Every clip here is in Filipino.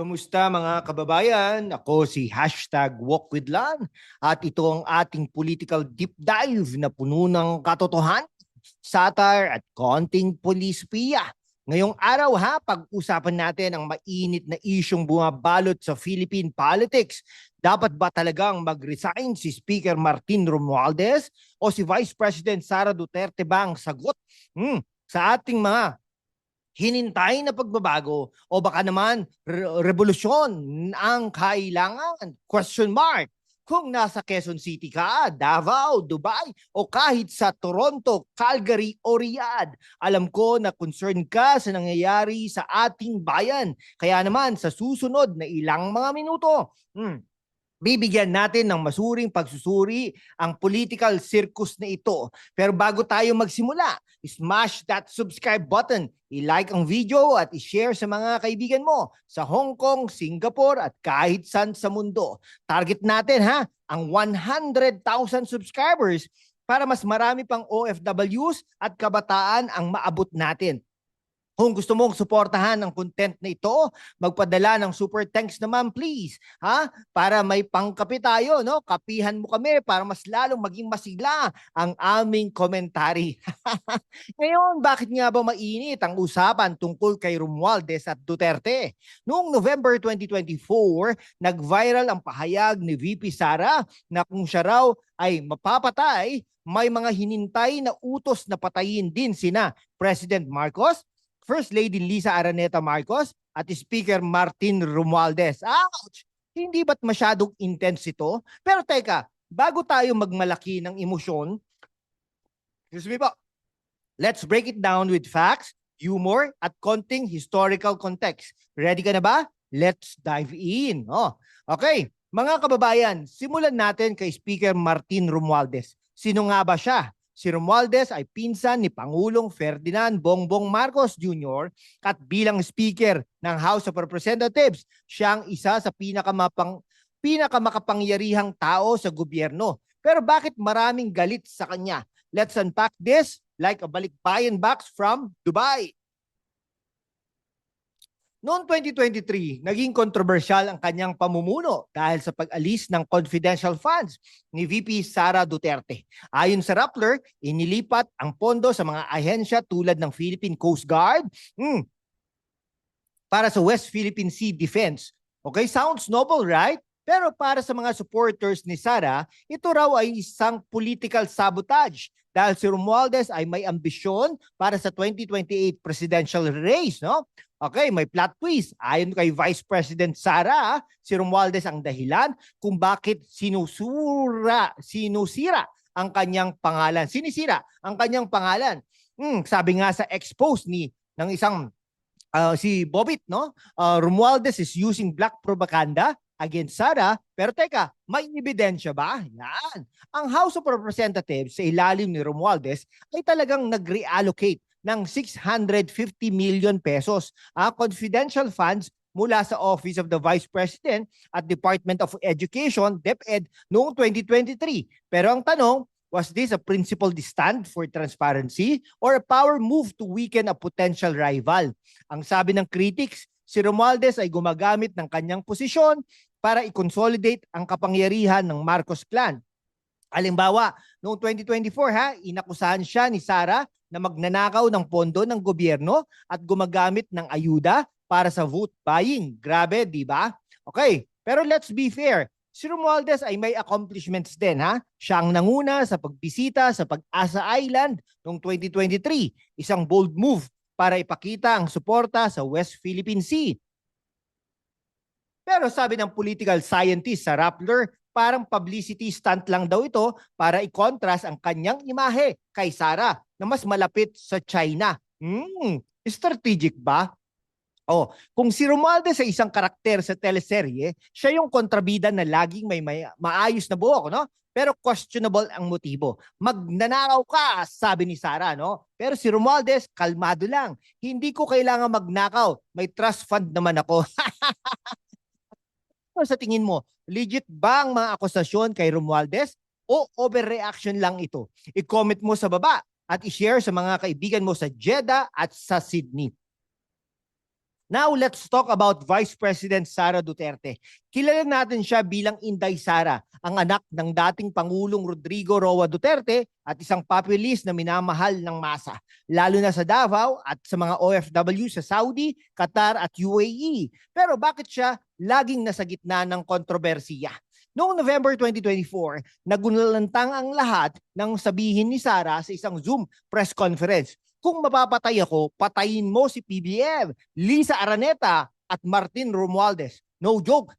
Kumusta mga kababayan? Ako si hashtag WalkWithLan at ito ang ating political deep dive na puno ng katotohanan, satire at konting polispiya. Ngayong araw ha, pag-usapan natin ang mainit na isyong bumabalot sa Philippine politics. Dapat ba talagang mag-resign si Speaker Martin Romualdez o si Vice President Sara Duterte ba ang sagot hmm, sa ating mga hinintay na pagbabago o baka naman re- revolusyon ang kailangan? Question mark. Kung nasa Quezon City ka, Davao, Dubai, o kahit sa Toronto, Calgary o Riyadh, alam ko na concerned ka sa nangyayari sa ating bayan. Kaya naman sa susunod na ilang mga minuto, hmm, bibigyan natin ng masuring pagsusuri ang political circus na ito. Pero bago tayo magsimula, smash that subscribe button, i-like ang video at i-share sa mga kaibigan mo sa Hong Kong, Singapore at kahit saan sa mundo. Target natin ha, ang 100,000 subscribers para mas marami pang OFWs at kabataan ang maabot natin. Kung gusto mong suportahan ang content na ito, magpadala ng super thanks naman please, ha? Para may pangkape tayo, no? Kapihan mo kami para mas lalong maging masigla ang aming komentary. Ngayon, bakit nga ba mainit ang usapan tungkol kay Romualdez at Duterte? Noong November 2024, nag-viral ang pahayag ni VP Sara na kung siya raw ay mapapatay, may mga hinintay na utos na patayin din sina President Marcos, First Lady Lisa Araneta Marcos at Speaker Martin Romualdez. Ouch! Hindi ba't masyadong intense ito? Pero teka, bago tayo magmalaki ng emosyon, excuse me po, let's break it down with facts, humor, at konting historical context. Ready ka na ba? Let's dive in. Oh, okay, mga kababayan, simulan natin kay Speaker Martin Romualdez. Sino nga ba siya? Si Romualdez ay pinsan ni Pangulong Ferdinand Bongbong Marcos Jr. at bilang Speaker ng House of Representatives, siya ang isa sa pinakamapang, pinakamakapangyarihang tao sa gobyerno. Pero bakit maraming galit sa kanya? Let's unpack this like a balikbayan box from Dubai. Noong 2023, naging kontrobersyal ang kanyang pamumuno dahil sa pag-alis ng confidential funds ni VP Sara Duterte. Ayon sa Rappler, inilipat ang pondo sa mga ahensya tulad ng Philippine Coast Guard hmm, para sa West Philippine Sea Defense. Okay, sounds noble, right? Pero para sa mga supporters ni Sara, ito raw ay isang political sabotage dahil si Romualdez ay may ambisyon para sa 2028 presidential race, no? Okay, may plot twist. Ayon kay Vice President Sara, si Romualdez ang dahilan kung bakit sinusura, sinusira ang kanyang pangalan. Sinisira ang kanyang pangalan. Hmm, sabi nga sa expose ni ng isang uh, si Bobit, no? Uh, Romualdez is using black propaganda against Sara. Pero teka, may ebidensya ba? Yan. Ang House of Representatives sa ilalim ni Romualdez ay talagang nag-reallocate ng 650 million pesos uh, confidential funds mula sa Office of the Vice President at Department of Education, DepEd, noong 2023. Pero ang tanong, was this a principled stand for transparency or a power move to weaken a potential rival? Ang sabi ng critics, si Romualdez ay gumagamit ng kanyang posisyon para i-consolidate ang kapangyarihan ng Marcos clan. Halimbawa, noong 2024 ha, inakusahan siya ni Sara na magnanakaw ng pondo ng gobyerno at gumagamit ng ayuda para sa vote buying. Grabe, di ba? Okay, pero let's be fair. Si Romualdez ay may accomplishments din ha. Siya ang nanguna sa pagbisita sa Pag-asa Island noong 2023. Isang bold move para ipakita ang suporta sa West Philippine Sea. Pero sabi ng political scientist sa Rappler, parang publicity stunt lang daw ito para i-contrast ang kanyang imahe kay Sara na mas malapit sa China. Hmm, strategic ba? Oh, kung si Romualdez sa isang karakter sa teleserye, siya yung kontrabida na laging may, may maayos na buhok, no? Pero questionable ang motibo. Magnanakaw ka, sabi ni Sara, no? Pero si Romualdez, kalmado lang. Hindi ko kailangan magnakaw. May trust fund naman ako. Ano sa tingin mo, legit ba ang mga akusasyon kay Romualdez o overreaction lang ito? I-comment mo sa baba at i-share sa mga kaibigan mo sa Jeddah at sa Sydney. Now, let's talk about Vice President Sara Duterte. Kilala natin siya bilang Inday Sara, ang anak ng dating Pangulong Rodrigo Roa Duterte at isang populist na minamahal ng masa, lalo na sa Davao at sa mga OFW sa Saudi, Qatar at UAE. Pero bakit siya laging nasa gitna ng kontrobersiya? Noong November 2024, nagunalantang ang lahat ng sabihin ni Sara sa isang Zoom press conference. Kung mapapatay ako, patayin mo si PBM, Lisa Araneta at Martin Romualdez. No joke.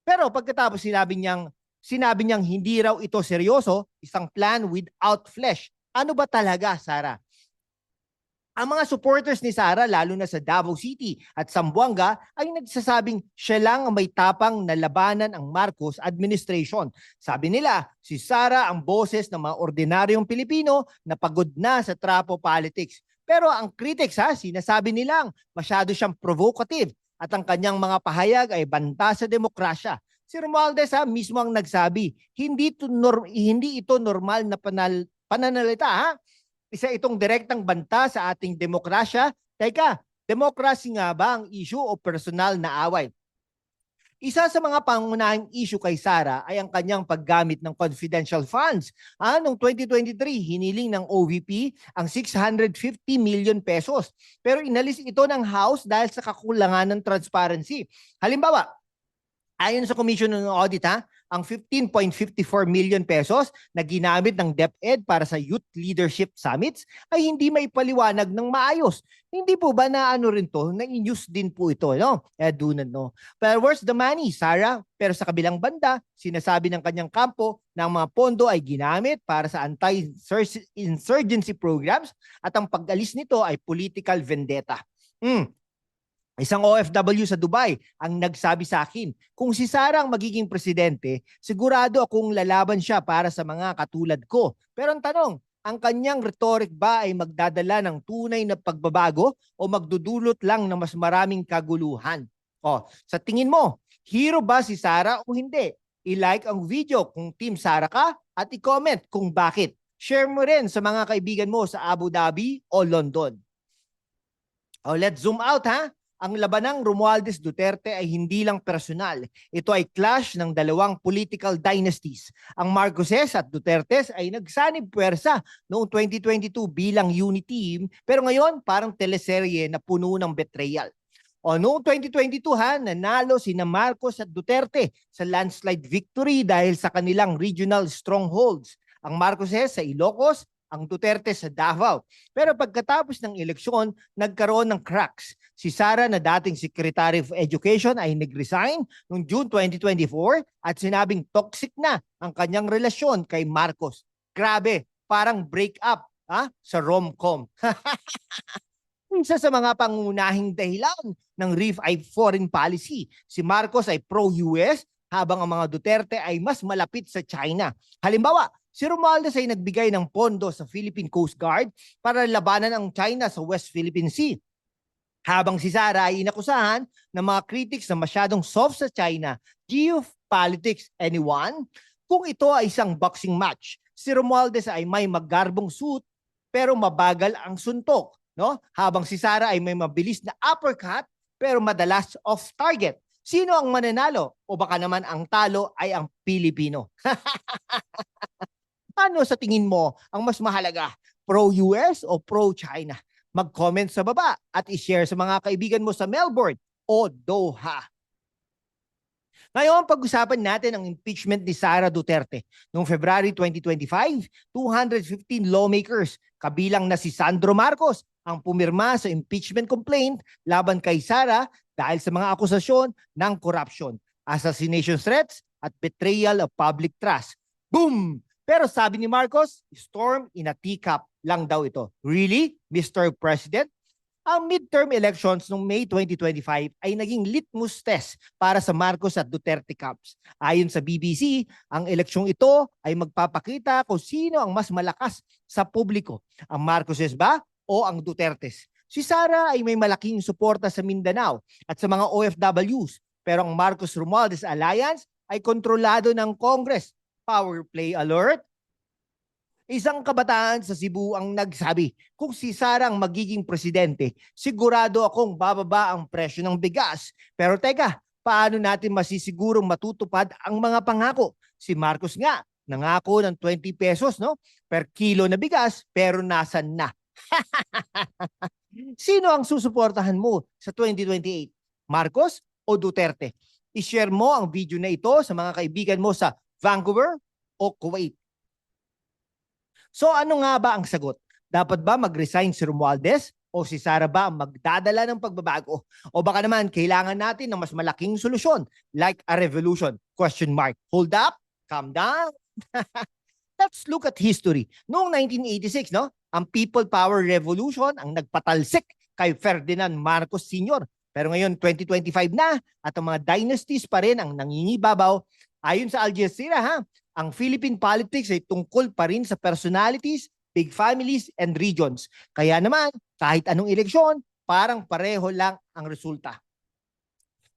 Pero pagkatapos sinabi niyang sinabi niyang hindi raw ito seryoso, isang plan without flesh. Ano ba talaga, Sara? Ang mga supporters ni Sara, lalo na sa Davao City at Zamboanga, ay nagsasabing siya lang ang may tapang na labanan ang Marcos administration. Sabi nila, si Sara ang boses ng mga ordinaryong Pilipino na pagod na sa trapo politics. Pero ang critics ha, sinasabi nilang masyado siyang provocative at ang kanyang mga pahayag ay banta sa demokrasya. Si Romualdez ha, mismo ang nagsabi, hindi ito, nor- hindi ito normal na panal, pananalita ha. Isa itong direktang banta sa ating demokrasya. Teka, demokrasy nga ba ang issue o personal na away? Isa sa mga pangunahing issue kay Sara ay ang kanyang paggamit ng confidential funds. Ah, noong 2023, hiniling ng OVP ang 650 million pesos. Pero inalis ito ng House dahil sa kakulangan ng transparency. Halimbawa, ayon sa Commission ng Audit, ha, ang 15.54 million pesos na ginamit ng DepEd para sa Youth Leadership Summits ay hindi maipaliwanag ng maayos. Hindi po ba na ano rin to, na in-use din po ito, no? Eh, not know. Pero where's the money, Sarah? Pero sa kabilang banda, sinasabi ng kanyang kampo na ang mga pondo ay ginamit para sa anti-insurgency programs at ang pag-alis nito ay political vendetta. Hmm, Isang OFW sa Dubai ang nagsabi sa akin, kung si Sara ang magiging presidente, sigurado akong lalaban siya para sa mga katulad ko. Pero ang tanong, ang kanyang rhetoric ba ay magdadala ng tunay na pagbabago o magdudulot lang ng mas maraming kaguluhan? O, sa tingin mo, hero ba si Sara o hindi? I-like ang video kung Team Sara ka at i-comment kung bakit. Share mo rin sa mga kaibigan mo sa Abu Dhabi o London. O, let's zoom out ha ang labanang Romualdez Duterte ay hindi lang personal. Ito ay clash ng dalawang political dynasties. Ang Marcoses at Dutertes ay nagsanib puwersa noong 2022 bilang unity team pero ngayon parang teleserye na puno ng betrayal. O noong 2022 ha, nanalo sina Marcos at Duterte sa landslide victory dahil sa kanilang regional strongholds. Ang Marcoses sa Ilocos, ang Duterte sa Davao. Pero pagkatapos ng eleksyon, nagkaroon ng cracks. Si Sara na dating Secretary of Education ay nag-resign noong June 2024 at sinabing toxic na ang kanyang relasyon kay Marcos. Grabe, parang break up ha, sa rom-com. Isa sa mga pangunahing dahilan ng RIF ay foreign policy. Si Marcos ay pro-US habang ang mga Duterte ay mas malapit sa China. Halimbawa, si Romualdez ay nagbigay ng pondo sa Philippine Coast Guard para labanan ang China sa West Philippine Sea. Habang si Sara ay inakusahan ng mga critics na masyadong soft sa China, geopolitics anyone? Kung ito ay isang boxing match, si Romualdez ay may magarbong suit pero mabagal ang suntok. No? Habang si Sara ay may mabilis na uppercut pero madalas off target. Sino ang mananalo? O baka naman ang talo ay ang Pilipino. ano sa tingin mo ang mas mahalaga? Pro-US o pro-China? Mag-comment sa baba at i-share sa mga kaibigan mo sa Melbourne o Doha. Ngayon, pag-usapan natin ang impeachment ni Sara Duterte. Noong February 2025, 215 lawmakers, kabilang na si Sandro Marcos, ang pumirma sa impeachment complaint laban kay Sara dahil sa mga akusasyon ng corruption, assassination threats at betrayal of public trust. Boom! Pero sabi ni Marcos, storm in a teacup lang daw ito. Really, Mr. President? Ang midterm elections noong May 2025 ay naging litmus test para sa Marcos at Duterte camps. Ayon sa BBC, ang eleksyong ito ay magpapakita kung sino ang mas malakas sa publiko. Ang Marcoses ba o ang Dutertes? Si Sara ay may malaking suporta sa Mindanao at sa mga OFWs, pero ang Marcos Romualdez Alliance ay kontrolado ng Congress. Power play alert? Isang kabataan sa Cebu ang nagsabi, kung si Sara ang magiging presidente, sigurado akong bababa ang presyo ng bigas. Pero teka, paano natin masisigurong matutupad ang mga pangako? Si Marcos nga, nangako ng 20 pesos no per kilo na bigas, pero nasan na? Sino ang susuportahan mo sa 2028? Marcos o Duterte? I-share mo ang video na ito sa mga kaibigan mo sa Vancouver o Kuwait. So ano nga ba ang sagot? Dapat ba mag-resign si Romualdez o si Sara ba ang magdadala ng pagbabago? O baka naman kailangan natin ng mas malaking solusyon like a revolution? Question mark. Hold up, calm down. Let's look at history. Noong 1986, no, ang People Power Revolution ang nagpatalsik kay Ferdinand Marcos Sr. Pero ngayon 2025 na at ang mga dynasties pa rin ang nangingibabaw. Ayon sa Al Jazeera, ha, ang Philippine politics ay tungkol pa rin sa personalities, big families, and regions. Kaya naman, kahit anong eleksyon, parang pareho lang ang resulta.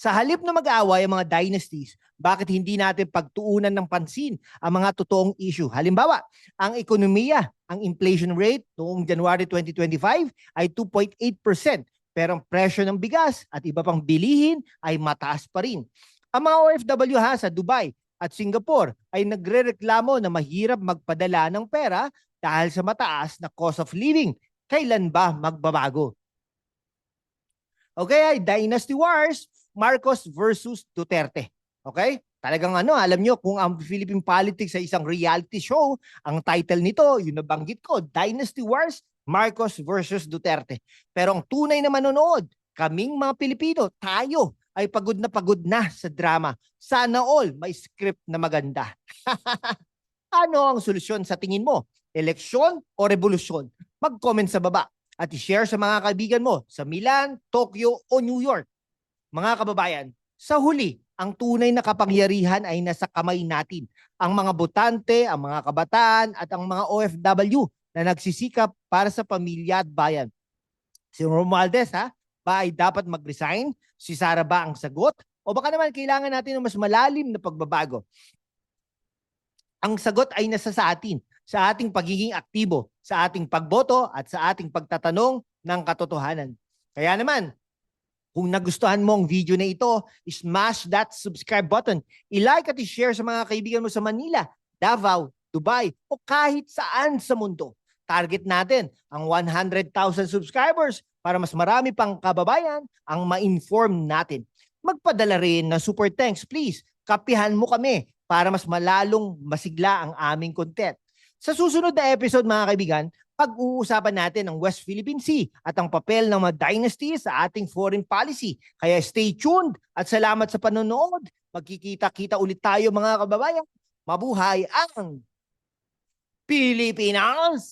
Sa halip na mag-aaway ang mga dynasties, bakit hindi natin pagtuunan ng pansin ang mga totoong issue? Halimbawa, ang ekonomiya, ang inflation rate noong January 2025 ay 2.8%, pero ang presyo ng bigas at iba pang bilihin ay mataas pa rin. Ang mga OFW ha sa Dubai at Singapore ay nagrereklamo na mahirap magpadala ng pera dahil sa mataas na cost of living. Kailan ba magbabago? Okay, ay Dynasty Wars, Marcos versus Duterte. Okay? Talagang ano, alam nyo, kung ang Philippine politics ay isang reality show, ang title nito, yung nabanggit ko, Dynasty Wars, Marcos versus Duterte. Pero ang tunay na manonood, kaming mga Pilipino, tayo, ay pagod na pagod na sa drama. Sana all may script na maganda. ano ang solusyon sa tingin mo? Eleksyon o revolusyon? Mag-comment sa baba at i-share sa mga kaibigan mo sa Milan, Tokyo o New York. Mga kababayan, sa huli, ang tunay na kapangyarihan ay nasa kamay natin. Ang mga botante, ang mga kabataan at ang mga OFW na nagsisikap para sa pamilya at bayan. Si Romualdez ha, ba ay dapat mag-resign? Si Sara ba ang sagot? O baka naman kailangan natin ng mas malalim na pagbabago? Ang sagot ay nasa sa atin, sa ating pagiging aktibo, sa ating pagboto at sa ating pagtatanong ng katotohanan. Kaya naman, kung nagustuhan mo ang video na ito, smash that subscribe button. I-like at i-share sa mga kaibigan mo sa Manila, Davao, Dubai o kahit saan sa mundo. Target natin ang 100,000 subscribers para mas marami pang kababayan ang ma-inform natin. Magpadala rin ng super thanks please. Kapihan mo kami para mas malalong masigla ang aming content. Sa susunod na episode mga kaibigan, pag-uusapan natin ang West Philippine Sea at ang papel ng mga dynasties sa ating foreign policy. Kaya stay tuned at salamat sa panonood. Magkikita-kita ulit tayo mga kababayan. Mabuhay ang Pilipinas!